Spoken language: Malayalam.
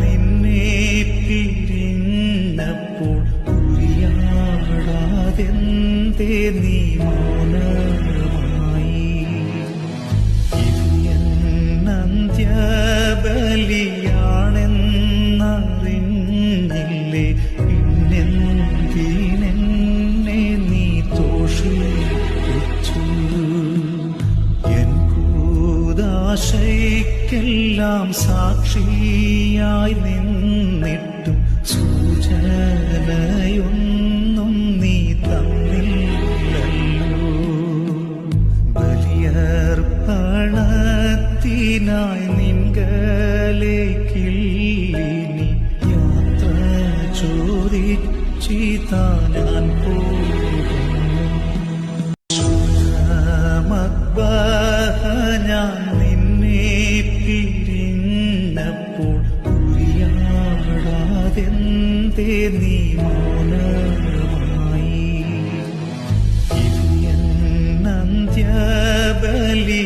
നിന്നെ പിരിഞ്ഞപ്പോൾ നീ മൗനമായി കൂതാശയ്ക്കെല്ലാം സാക്ഷിയായി നിന്നിട്ടും സൂചനയൊന്നും നീ തന്നില്ലല്ലോ. ബലിയർപ്പണത്തിനായി നിൻകലേക്കില്ലിനി യാത്ര ചോദിച്ചിതാ ഞാൻ പോകുന്നു ഞാൻ ഉരിയാടാതെന്തേ നീ മൗനമായി അന്ത്യബലി